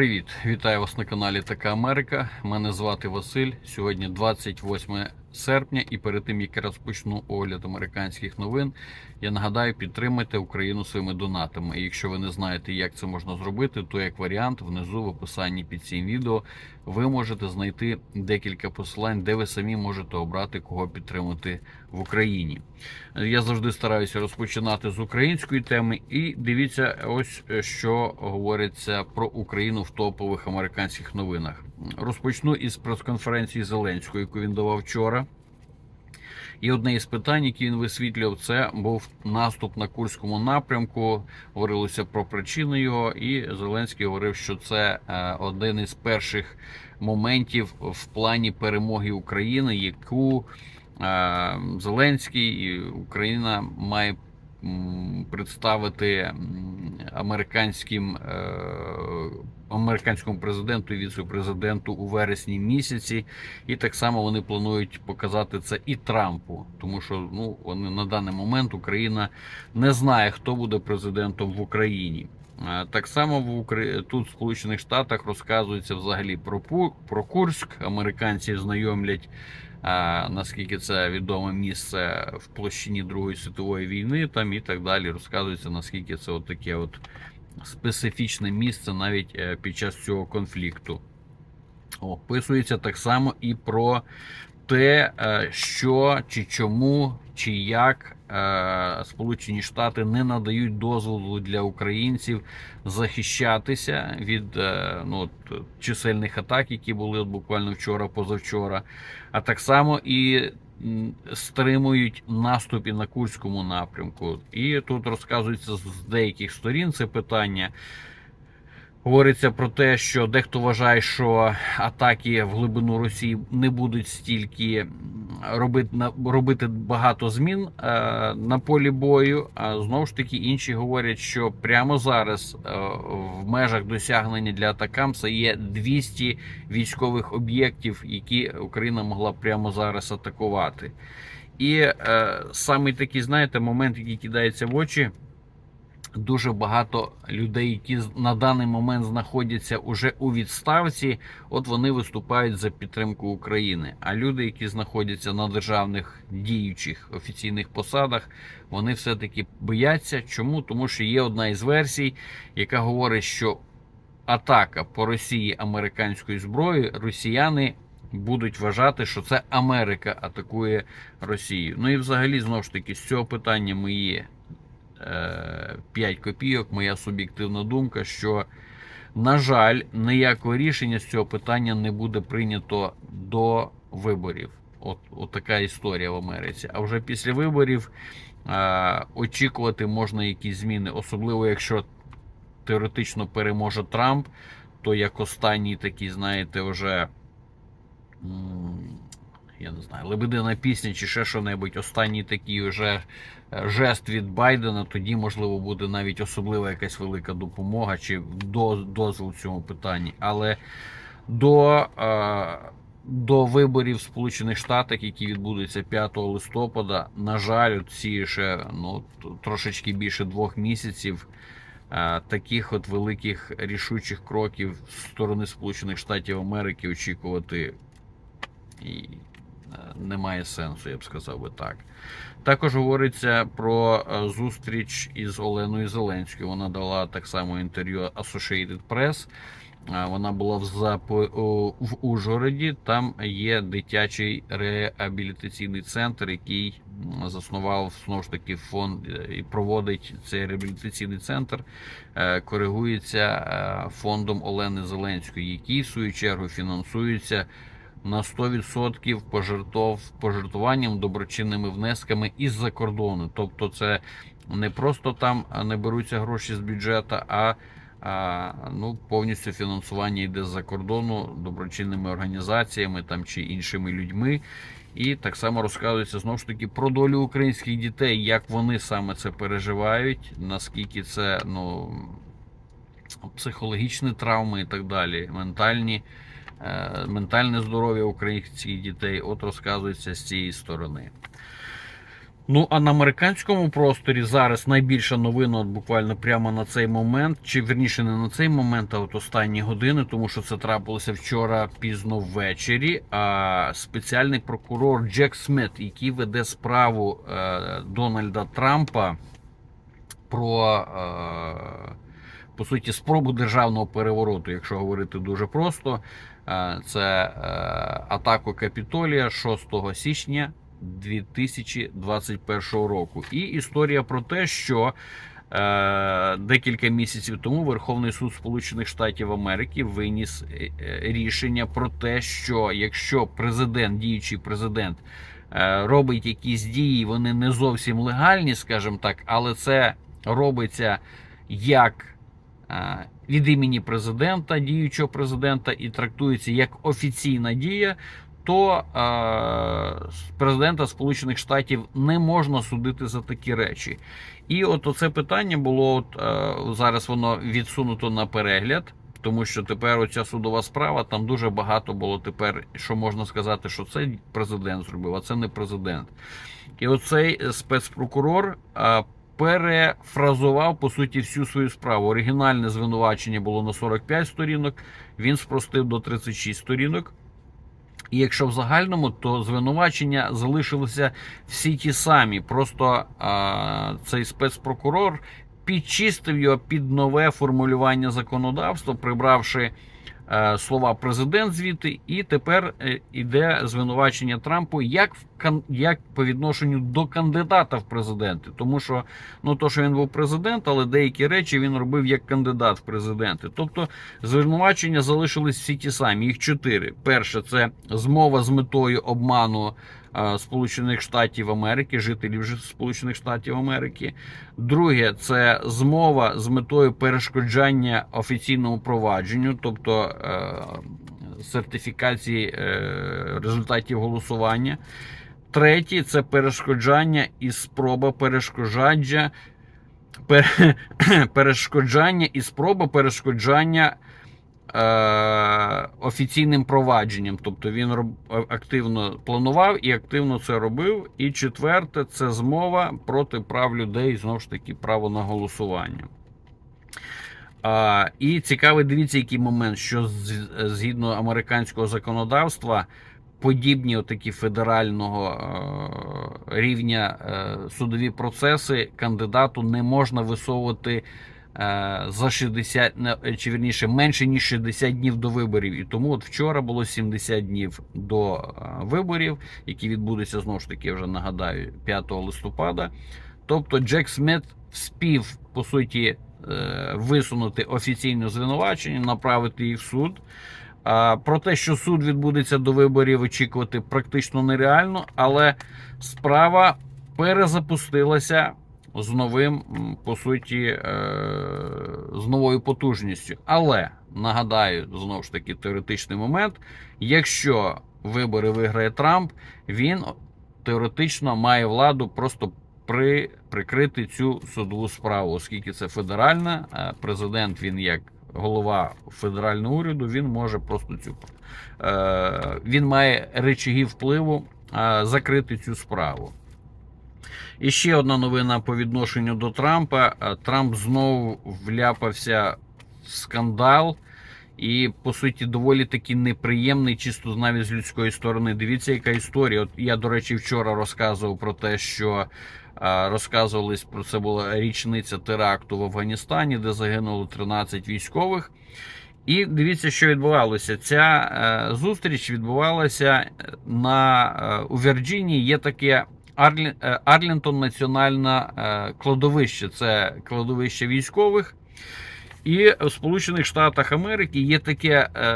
Привіт, вітаю вас на каналі Така Америка. Мене звати Василь. Сьогодні 28 серпня, і перед тим як я розпочну огляд американських новин, я нагадаю, підтримайте Україну своїми донатами. І якщо ви не знаєте, як це можна зробити, то як варіант внизу в описанні під цим відео ви можете знайти декілька посилань, де ви самі можете обрати кого підтримати в Україні. Я завжди стараюся розпочинати з української теми. І дивіться, ось е, що говориться про Україну в топових американських новинах. Розпочну із прес-конференції Зеленського, яку він давав вчора. І одне із питань, які він висвітлював, це був наступ на Курському напрямку. Говорилося про причини його, і Зеленський говорив, що це е, один із перших моментів в плані перемоги України, яку е, Зеленський і Україна має представити американським е, американському президенту і віце-президенту у вересні місяці. І так само вони планують показати це і Трампу, тому що ну вони на даний момент Україна не знає, хто буде президентом в Україні. Е, Так само в Украї... тут в Сполучених Штатах розказується взагалі про Пу- про Курськ. Американці знайомлять. Наскільки це відоме місце в площині Другої світової війни, там і так далі розказується, наскільки це от таке от специфічне місце навіть е, під час цього конфлікту. Описується так само і про те, е, що чи чому, чи як Сполучені Штати не надають дозволу для українців захищатися від е, ну, чисельних атак, які були буквально вчора, позавчора, а так само і стримують наступи на Курському напрямку. І тут розказується з деяких сторін це питання. Говориться про те, що дехто вважає, що атаки в глибину Росії не будуть стільки робити, робити багато змін е, на полі бою. А знову ж таки інші говорять, що прямо зараз е, в межах досягнення для атакамса є 200 військових об'єктів, які Україна могла прямо зараз атакувати. І е, саме такий, знаєте, момент, який кидається в очі дуже багато людей, які на даний момент знаходяться уже у відставці, от вони виступають за підтримку України. А люди, які знаходяться на державних діючих офіційних посадах, вони все-таки бояться. Чому? Тому що є одна із версій, яка говорить, що атака по Росії американською зброєю росіяни. Будуть вважати, що це Америка атакує Росію. Ну і взагалі, знову ж таки, з цього питання мої 5 копійок, моя суб'єктивна думка, що, на жаль, ніякого рішення з цього питання не буде прийнято до виборів. От, от така історія в Америці. А вже після виборів е, очікувати можна якісь зміни, особливо якщо теоретично переможе Трамп, то як останній такий, знаєте, вже. м, Я не знаю, лебедина пісня чи ще що-небудь, останній такий вже е, жест від Байдена, тоді, можливо, буде навіть особлива якась велика допомога чи дозвіл в цьому питанні. Але до, е, до виборів в Сполучених Штатах, які відбудуться 5 листопада, на жаль, ці ще ну, трошечки більше двох місяців. е, Таких от великих рішучих кроків з сторони Сполучених Штатів Америки очікувати і немає сенсу, я б сказав би так. Також говориться про е, зустріч із Оленою Зеленською. Вона дала так само інтерв'ю Associated Press. Е, Вона була в Запо... о, в Ужгороді. Там є дитячий реабілітаційний центр, який заснував знову ж таки фонд е, і проводить цей реабілітаційний центр. Коригується фондом Олени Зеленської, який в свою чергу фінансується на 100% пожертв, пожертвуванням доброчинними внесками із-за кордону. Тобто, це не просто там не беруться гроші з бюджету, а, а ну, повністю фінансування йде з-за кордону доброчинними організаціями там чи іншими людьми. І так само розказується знову ж таки про долю українських дітей, як вони саме це переживають, наскільки це ну, психологічні травми і так далі, ментальні ментальне здоров'я українських дітей, от розказується з цієї сторони. Ну а на американському просторі зараз найбільша новина, от буквально прямо на цей момент, чи верніше не на цей момент, а от останні години, тому що це трапилося вчора пізно ввечері. А спеціальний прокурор Джек Смит, який веде справу е, Дональда Трампа про е, по суті спробу державного перевороту, якщо говорити дуже просто, Е, це е, атаку Капітолія 6 січня 2021 року. І історія про те, що е, декілька місяців тому Верховний суд Сполучених Штатів Америки виніс е, е, рішення про те, що якщо президент, діючий президент, е, робить якісь дії, вони не зовсім легальні, скажімо так, але це робиться як е, від імені президента, діючого президента, і трактується як офіційна дія, то е, президента Сполучених Штатів не можна судити за такі речі. І от оце питання було от, е, зараз воно відсунуто на перегляд. Тому що тепер оця судова справа там дуже багато було тепер, що можна сказати, що це президент зробив, а це не президент. І оцей спецпрокурор е, перефразував по суті всю свою справу. Оригінальне звинувачення було на 45 сторінок, він спростив до 36 сторінок. І якщо в загальному, то звинувачення залишилися всі ті самі. Просто а, цей спецпрокурор підчистив його під нове формулювання законодавства, прибравши слова президент звідти, і тепер е, іде звинувачення Трампу як в як по відношенню до кандидата в президенти, тому що ну то, що він був президент, але деякі речі він робив як кандидат в президенти. Тобто звинувачення залишились всі ті самі. Їх чотири. Перше це змова з метою обману. Е, Сполучених Штатів Америки, жителів Сполучених Штатів Америки. Друге, це змова з метою перешкоджання офіційному провадженню, тобто е, сертифікації е, результатів голосування. Третє це перешкоджання і спроба перешкоджання, пер, перешкоджання і спроба перешкоджання офіційним провадженням. Тобто він роб, активно планував і активно це робив. І четверте це змова проти прав людей, знову ж таки, право на голосування. А, і цікавий, дивіться, який момент, що згідно американського законодавства, подібні отакі федерального е, рівня е, судові процеси кандидату не можна висовувати е, за 60, чи вірніше менше ніж 60 днів до виборів. І тому от вчора було 70 днів до е, виборів, які відбудуться знову ж таки, я вже нагадаю, 5 листопада. Тобто Джек Сміт вспів по суті е, висунути офіційне звинувачення, направити їх в суд. Про те, що суд відбудеться до виборів, очікувати практично нереально, але справа перезапустилася з новим, по суті, е, з новою потужністю. Але нагадаю, знову ж таки, теоретичний момент: якщо вибори виграє Трамп, він теоретично має владу просто при, прикрити цю судову справу, оскільки це федеральна, е, президент він як голова федерального уряду, він може просто цю е, він має речаги впливу закрити цю справу. І ще одна новина по відношенню до Трампа. Е, Трамп знову вляпався в скандал. І, по суті, доволі таки неприємний, чисто навіть з людської сторони. Дивіться, яка історія. От я, до речі, вчора розказував про те, що е, розказувались про це була річниця теракту в Афганістані, де загинуло 13 військових. І дивіться, що відбувалося. Ця е, зустріч відбувалася на у Вірджинії. Є таке Е, Арлінтон національне кладовище. Це кладовище військових. І в Сполучених Штатах Америки є таке е,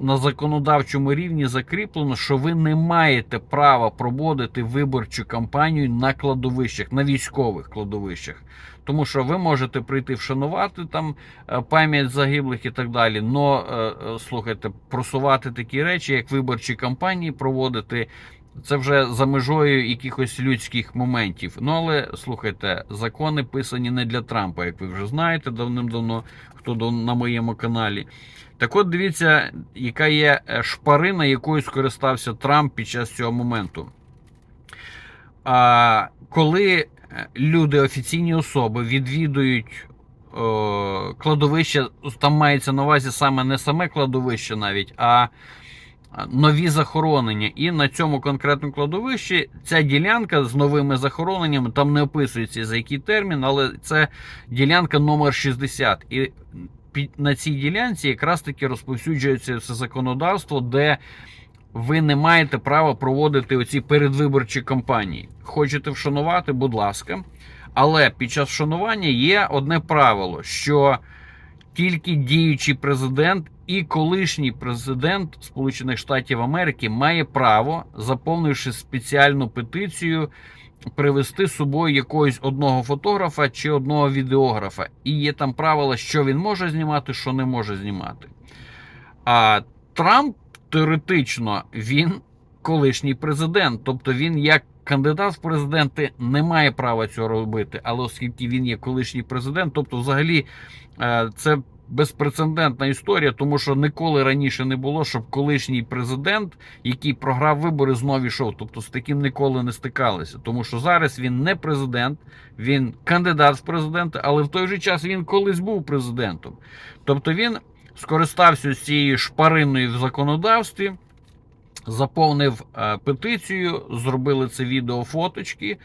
на законодавчому рівні закріплено, що ви не маєте права проводити виборчу кампанію на кладовищах, на військових кладовищах. Тому що ви можете прийти вшанувати там е, пам'ять загиблих і так далі. Но слухайте, просувати такі речі, як виборчі кампанії, проводити. Це вже за межою якихось людських моментів. Ну але слухайте, закони писані не для Трампа, як ви вже знаєте давним-давно, хто на моєму каналі. Так от дивіться, яка є е, шпарина, якою скористався Трамп під час цього моменту. А, коли е, люди, офіційні особи, відвідують о, кладовище, там мається на увазі саме не саме кладовище навіть, а нові захоронення. І на цьому конкретному кладовищі ця ділянка з новими захороненнями, там не описується за який термін, але це ділянка номер 60. І на цій ділянці якраз таки розповсюджується все законодавство, де ви не маєте права проводити оці передвиборчі кампанії. Хочете вшанувати, будь ласка. Але під час вшанування є одне правило, що тільки діючий президент і колишній президент Сполучених Штатів Америки має право, заповнивши спеціальну петицію, привести з собою якогось одного фотографа чи одного відеографа. І є там правила, що він може знімати, що не може знімати. А Трамп теоретично він колишній президент, тобто він як кандидат в президенти не має права цього робити. Але оскільки він є колишній президент, тобто, взагалі, е, це безпрецедентна історія, тому що ніколи раніше не було, щоб колишній президент, який програв вибори, знов ішов. Тобто з таким ніколи не стикалися. Тому що зараз він не президент, він кандидат в президенти, але в той же час він колись був президентом. Тобто він скористався цією шпариною в законодавстві, заповнив е, петицію, зробили це відео фоточки.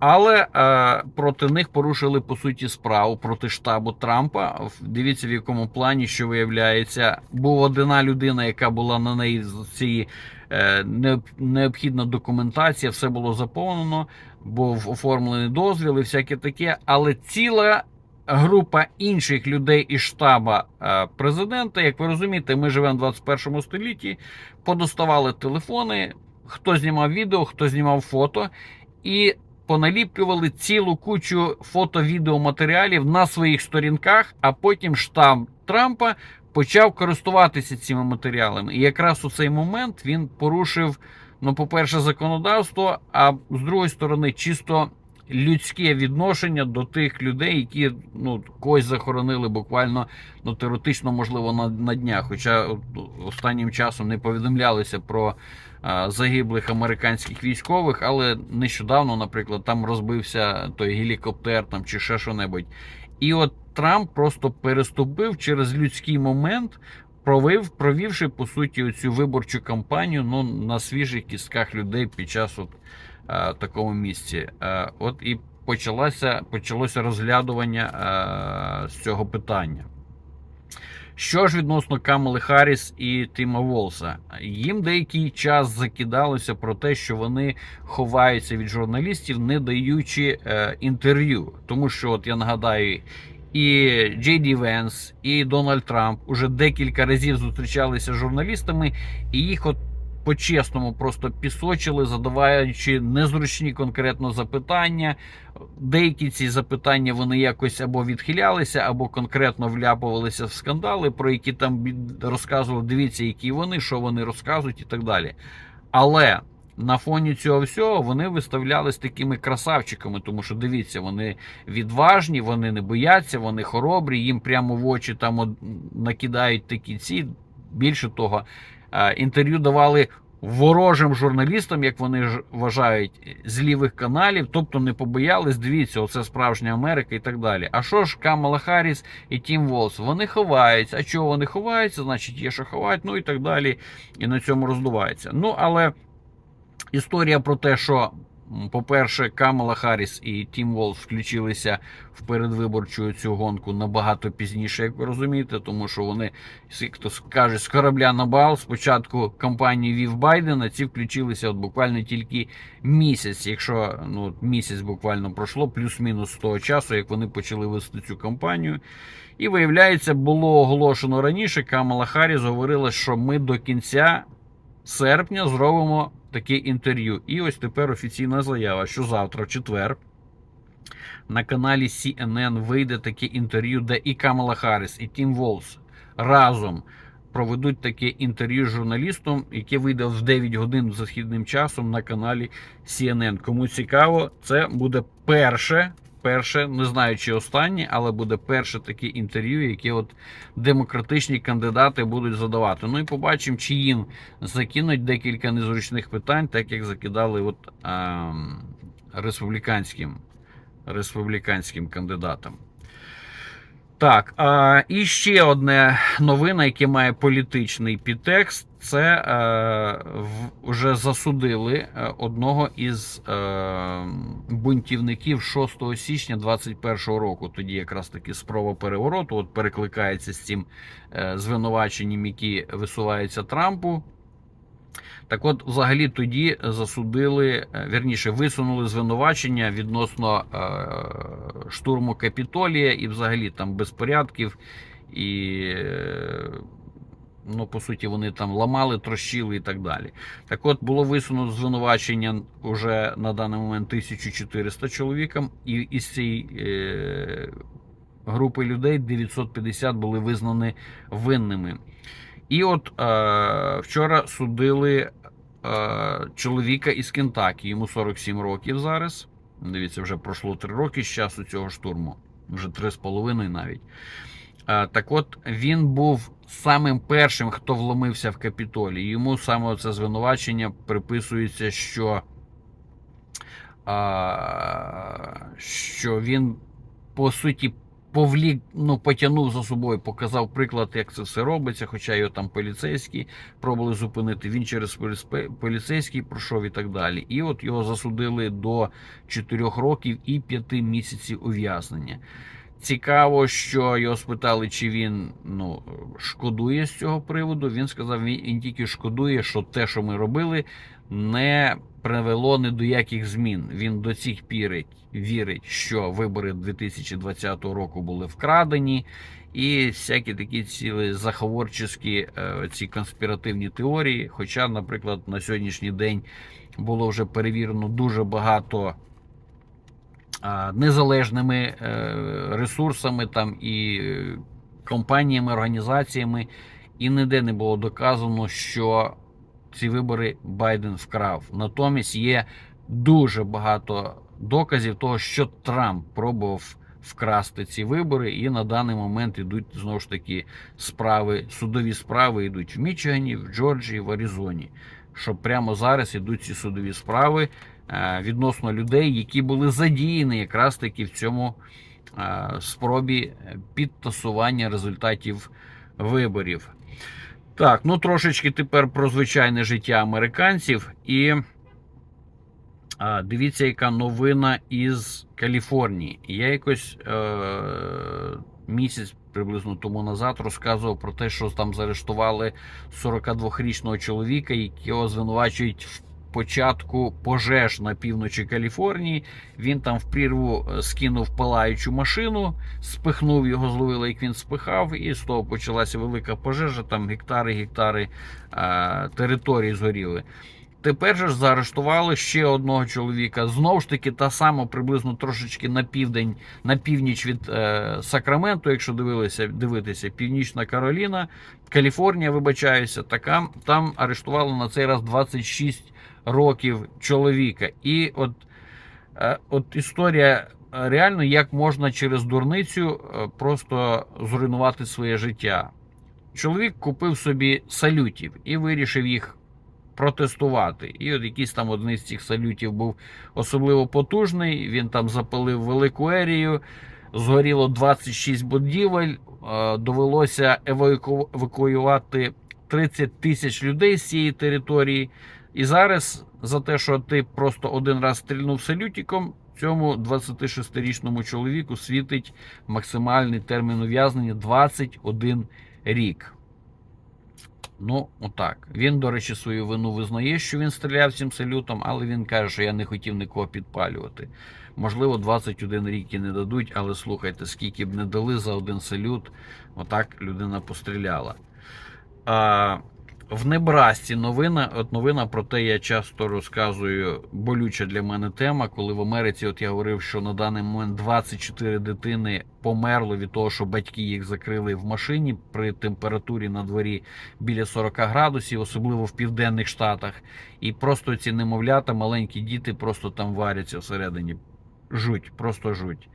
Але е, проти них порушили по суті справу проти штабу Трампа. Дивіться, в якому плані, що виявляється, була одна людина, яка була на неї з цієї е, необ- необхідна документація, все було заповнено, був оформлений дозвіл і всяке таке. Але ціла група інших людей із штаба е, президента, як ви розумієте, ми живемо в 21 столітті, подоставали телефони, хто знімав відео, хто знімав фото, і поналіплювали цілу кучу фото-відеоматеріалів на своїх сторінках, а потім штам Трампа почав користуватися цими матеріалами. І якраз у цей момент він порушив, ну, по-перше, законодавство, а з другої сторони, чисто людське відношення до тих людей, які ну, когось захоронили буквально ну, теоретично, можливо, на, на днях. Хоча останнім часом не повідомлялися про а, загиблих американських військових, але нещодавно, наприклад, там розбився той гелікоптер там, чи ще що-небудь. І от Трамп просто переступив через людський момент, провів, провівши по суті оцю виборчу кампанію ну, на свіжих кістках людей під час от, а, такому місці. От і почалося, почалося розглядування з цього питання. Що ж відносно Камали Харріс і Тіма Волса? Їм деякий час закидалося про те, що вони ховаються від журналістів, не даючи е, інтерв'ю. Тому що, от я нагадаю, і Джей Ді Венс, і Дональд Трамп уже декілька разів зустрічалися з журналістами, і їх от по-чесному просто пісочили, задаваючи незручні конкретно запитання. Деякі ці запитання вони якось або відхилялися, або конкретно вляпувалися в скандали, про які там розказували. Дивіться, які вони, що вони розказують, і так далі. Але на фоні цього всього вони виставлялись такими красавчиками, тому що дивіться, вони відважні, вони не бояться, вони хоробрі, їм прямо в очі там накидають такі ці. Більше того, інтерв'ю давали ворожим журналістам, як вони ж вважають, з лівих каналів, тобто не побоялись, дивіться, оце справжня Америка і так далі. А що ж Камала Харріс і Тім Волс? Вони ховаються. А чого вони ховаються? Значить, є що ховати, ну і так далі. І на цьому роздувається. Ну, але історія про те, що, по-перше, Камала Харріс і Тім Волс включилися в передвиборчу цю гонку набагато пізніше, як ви розумієте, тому що вони, як хто каже, з корабля на бал. Спочатку кампанії вів Байдена, ці включилися от буквально тільки місяць, якщо ну, місяць буквально пройшло, плюс-мінус з того часу, як вони почали вести цю кампанію. І виявляється, було оголошено раніше. Камала Харріс говорила, що ми до кінця серпня зробимо таке інтерв'ю. І ось тепер офіційна заява, що завтра, в четвер, на каналі CNN вийде таке інтерв'ю, де і Камала Харріс, і Тім Волс разом проведуть таке інтерв'ю з журналістом, яке вийде в 9 годин за східним часом на каналі CNN. Кому цікаво, це буде перше. Перше, не знаю чи останнє, але буде перше таке інтерв'ю, яке от демократичні кандидати будуть задавати. Ну і побачимо, чи їм закинуть декілька незручних питань, так як закидали от, ем, республіканським, республіканським кандидатам. Так, а, і ще одне новина, яке має політичний підтекст. Це е, вже засудили е, одного із е, бунтівників 6 січня 21 року. Тоді якраз таки спроба перевороту от перекликається з цим е, звинуваченням, які висуваються Трампу. Так от, взагалі, тоді засудили, е, вірніше, висунули звинувачення відносно е, штурму Капітолія і взагалі там безпорядків. І, е, ну, по суті, вони там ламали, трощили і так далі. Так от було висунуто звинувачення вже на даний момент 1400 чоловікам, і із цієї е, групи людей 950 були визнані винними. І от е, вчора судили е, чоловіка із Кентакі, йому 47 років зараз. Дивіться, вже пройшло 3 роки з часу цього штурму, вже 3,5 навіть. Е, так от він був самим першим, хто вломився в Капітолій. Йому саме це звинувачення приписується, що, е, що він по суті повлік, ну, потягнув за собою, показав приклад, як це все робиться. Хоча його там поліцейські пробували зупинити. Він через поліцейський пройшов і так далі. І от його засудили до 4 років і 5 місяців ув'язнення. Цікаво, що його спитали, чи він ну, шкодує з цього приводу. Він сказав, він, тільки шкодує, що те, що ми робили, не привело ні до яких змін. Він до цих пір вірить, що вибори 2020 року були вкрадені, і всякі такі ціли заховорчі е, ці конспіративні теорії. Хоча, наприклад, на сьогоднішній день було вже перевірено дуже багато незалежними е, ресурсами там і е, компаніями, організаціями, і ніде не було доказано, що ці вибори Байден вкрав. Натомість є дуже багато доказів того, що Трамп пробував вкрасти ці вибори, і на даний момент йдуть знову ж таки справи, судові справи йдуть в Мічигані, в Джорджії, в Аризоні. Що прямо зараз йдуть ці судові справи е, відносно людей, які були задіяні якраз таки в цьому е, спробі підтасування результатів виборів. Так, ну трошечки тепер про звичайне життя американців. І а, дивіться, яка новина із Каліфорнії. Я якось е, місяць приблизно тому назад розказував про те, що там заарештували 42-річного чоловіка, якого звинувачують в початку пожеж на півночі Каліфорнії. Він там в прірву е, скинув палаючу машину, спихнув його, зловили, як він спихав, і з того почалася велика пожежа. Там гектари, гектари е, території згоріли. Тепер же ж заарештували ще одного чоловіка. Знову ж таки, та сама приблизно трошечки на південь, на північ від е, Сакраменту, якщо дивилися, дивитися, Північна Кароліна, Каліфорнія, вибачаюся, така там арештували на цей раз 26 років чоловіка. І от, е, от історія е, реально, як можна через дурницю е, просто зруйнувати своє життя. Чоловік купив собі салютів і вирішив їх протестувати. І от якийсь там один з цих салютів був особливо потужний. Він там запалив велику ерію, згоріло 26 будівель. е, Довелося евакуювати 30 тисяч людей з цієї території. І зараз за те, що ти просто один раз стрільнув салютиком, цьому 26-річному чоловіку світить максимальний термін ув'язнення 21 рік. Ну, отак. Він, до речі, свою вину визнає, що він стріляв цим салютом, але він каже, що я не хотів нікого підпалювати. Можливо, 21 рік і не дадуть, але слухайте, скільки б не дали за один салют, отак людина постріляла. А, в Небрасці новина, от новина про те, я часто розказую, болюча для мене тема, коли в Америці, от я говорив, що на даний момент 24 дитини померло від того, що батьки їх закрили в машині при температурі на дворі біля 40 градусів, особливо в південних штатах. І просто ці немовлята, маленькі діти просто там варяться всередині. Жуть, просто жуть.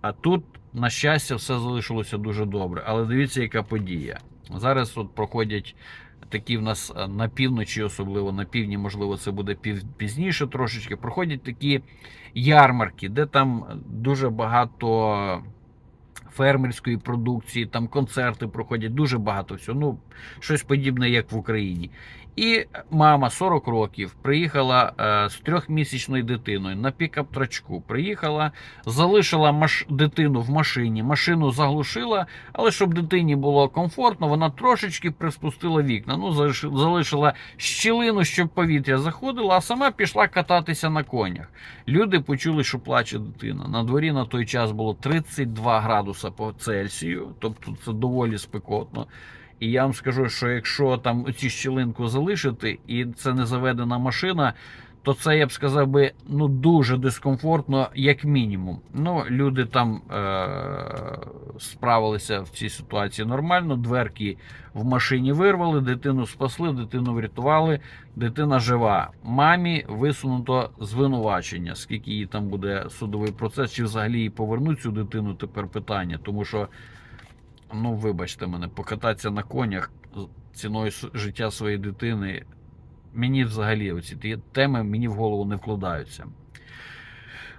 А тут на щастя, все залишилося дуже добре. Але дивіться, яка подія. Зараз от проходять такі в нас е, на півночі, особливо на півдні, можливо, це буде пізніше трошечки. Проходять такі ярмарки, де там дуже багато фермерської продукції, там концерти проходять, дуже багато всього. Ну, щось подібне, як в Україні. І мама 40 років приїхала е, з трьохмісячною дитиною на пікап-трачку. Приїхала, залишила маш... дитину в машині, машину заглушила, але щоб дитині було комфортно, вона трошечки приспустила вікна. Ну, залиш- залишила щілину, щоб повітря заходило, а сама пішла кататися на конях. Люди почули, що плаче дитина. На дворі на той час було 32 градуса по Цельсію, тобто це доволі спекотно. І я вам скажу, що якщо там оцю щілинку залишити, і це не заведена машина, то це я б сказав би ну дуже дискомфортно, як мінімум. Ну, люди там е- справилися в цій ситуації нормально. Дверки в машині вирвали, дитину спасли, дитину врятували, дитина жива. Мамі висунуто звинувачення. Скільки її там буде судовий процес, чи взагалі її повернуть цю дитину? Тепер питання, тому що ну вибачте мене, покататися на конях ціною життя своєї дитини. Мені взагалі оці теми мені в голову не вкладаються.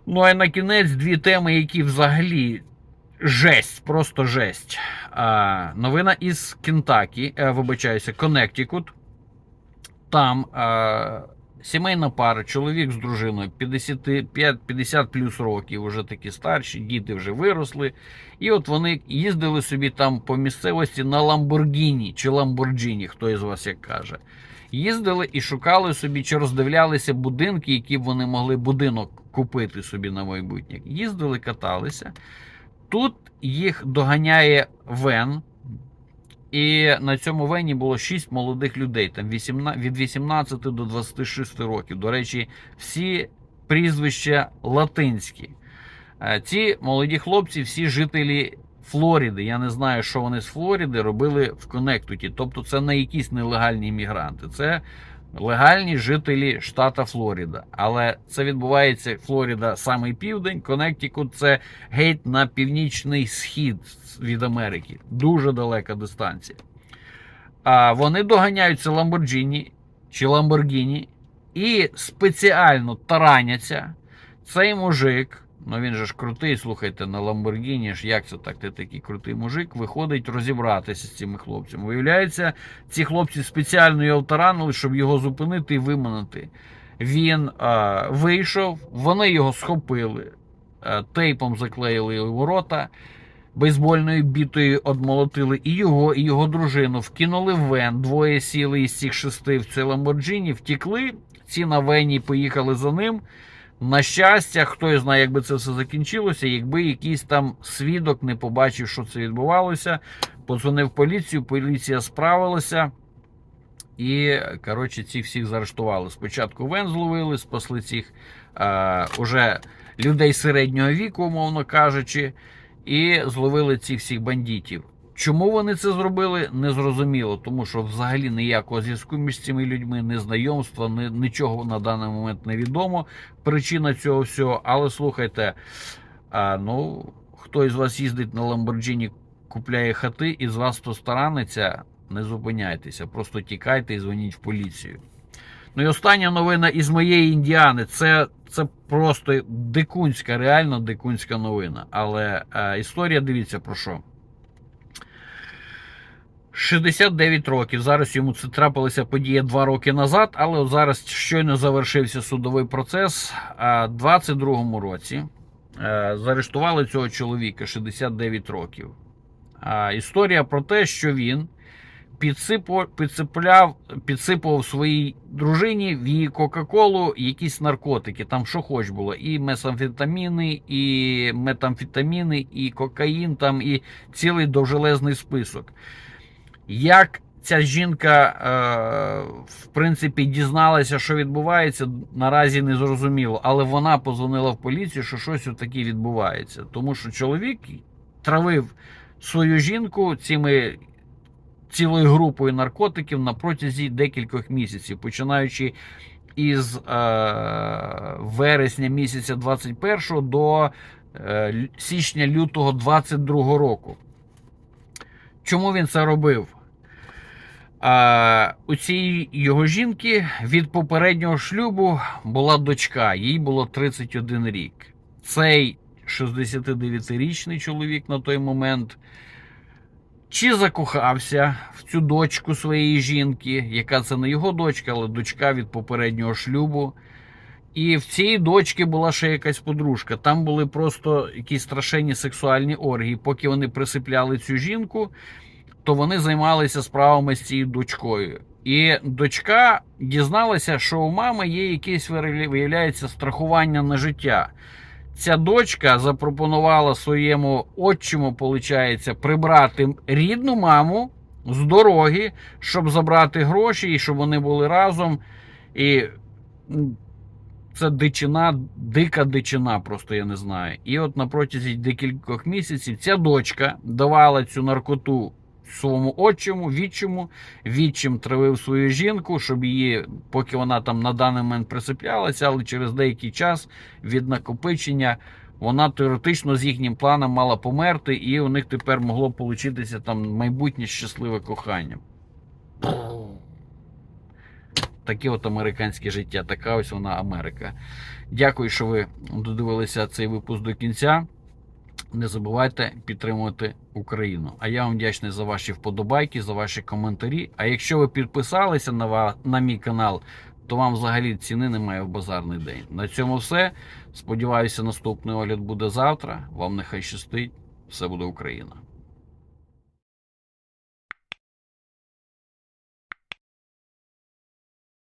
Ну а на кінець дві теми, які взагалі жесть, просто жесть. А, новина із Кентакі, е, вибачаюся, Коннектикут. Там а, сімейна пара, чоловік з дружиною 55, 50 плюс років, вже такі старші, діти вже виросли. І от вони їздили собі там по місцевості на Ламборгіні чи Ламборджині, хто із вас як каже. Їздили і шукали собі, чи роздивлялися будинки, які б вони могли будинок купити собі на майбутнє. Їздили, каталися. Тут їх доганяє Вен. І на цьому вені було 6 молодих людей, там 18, від 18 до 26 років. До речі, всі прізвища латинські. Е, Ці молоді хлопці, всі жителі Флориди. Я не знаю, що вони з Флориди робили в Коннектуті. Тобто, це не якісь нелегальні іммігранти, це легальні жителі штата Флорида. Але це відбувається Флорида, самий південь, Коннектикут це геть на північний схід від Америки. Дуже далека дистанція. А вони доганяються Ламборджині чи Ламборгіні і спеціально тараняться. Цей мужик, ну він же ж крутий, слухайте, на Ламборгіні ж як це так, ти такий крутий мужик, виходить розібратися з цими хлопцями. Виявляється, ці хлопці спеціально його таранили, щоб його зупинити і виманити. Він е, вийшов, вони його схопили, е, тейпом заклеїли його рота, бейсбольною бітою одмолотили і його, і його дружину, вкинули в вен. Двоє сіли із цих шести в цей Ламборджині, втікли. Ці на вені поїхали за ним. На щастя, хто знає, як би це все закінчилося, якби якийсь там свідок не побачив, що це відбувалося, подзвонив поліцію, поліція справилася. І, коротше, цих всіх заарештували. Спочатку Вен зловили, спасли цих е, уже людей середнього віку, умовно кажучи, і зловили цих всіх бандитів. Чому вони це зробили, не зрозуміло, тому що взагалі ніякого зв'язку між цими людьми, ні знайомства, ні, нічого на даний момент не відомо. Причина цього всього. Але слухайте, а, ну, хто із вас їздить на Ламборджині, купляє хати, і з вас постараниться, не зупиняйтеся, просто тікайте і дзвоніть в поліцію. Ну і остання новина із моєї індіани. Це, це просто дикунська, реально дикунська новина. Але е, історія, дивіться про що. 69 років. Зараз йому це трапилася подія 2 роки назад, але зараз щойно завершився судовий процес. А в 22-му році е, заарештували цього чоловіка 69 років. А, Історія про те, що він підсипляв, підсипав своїй дружині в її Кока-Колу якісь наркотики. Там що хоч було. І месамфетаміни, і метамфетаміни, і кокаїн, там, і цілий довжелезний список. Як ця жінка, е, в принципі, дізналася, що відбувається, наразі не зрозуміло. Але вона позвонила в поліцію, що щось таке відбувається. Тому що чоловік травив свою жінку цими цілою групою наркотиків на протязі декількох місяців, починаючи із е, вересня місяця 21 до е, січня-лютого 22 року. Чому він це робив? А, у цієї його жінки від попереднього шлюбу була дочка, їй було 31 рік. Цей 69-річний чоловік на той момент чи закохався в цю дочку своєї жінки, яка це не його дочка, але дочка від попереднього шлюбу. І в цієї дочки була ще якась подружка. Там були просто якісь страшенні сексуальні оргії. Поки вони присипляли цю жінку, то вони займалися справами з цією дочкою. І дочка дізналася, що у мами є якесь виявляється страхування на життя. Ця дочка запропонувала своєму отчиму, виходить, прибрати рідну маму з дороги, щоб забрати гроші, і щоб вони були разом. І це дичина, дика дичина, просто я не знаю. І от на протязі декількох місяців ця дочка давала цю наркоту своєму отчиму, відчиму. Відчим травив свою жінку, щоб її, поки вона там на даний момент присиплялася, але через деякий час від накопичення вона теоретично з їхнім планом мала померти, і у них тепер могло получитися там майбутнє щасливе кохання. Таке от американське життя, така ось вона Америка. Дякую, що ви додивилися цей випуск до кінця. Не забувайте підтримувати Україну. А я вам вдячний за ваші вподобайки, за ваші коментарі. А якщо ви підписалися на, ва- на мій канал, то вам взагалі ціни немає в базарний день. На цьому все. Сподіваюся, наступний огляд буде завтра. Вам нехай щастить. Все буде Україна.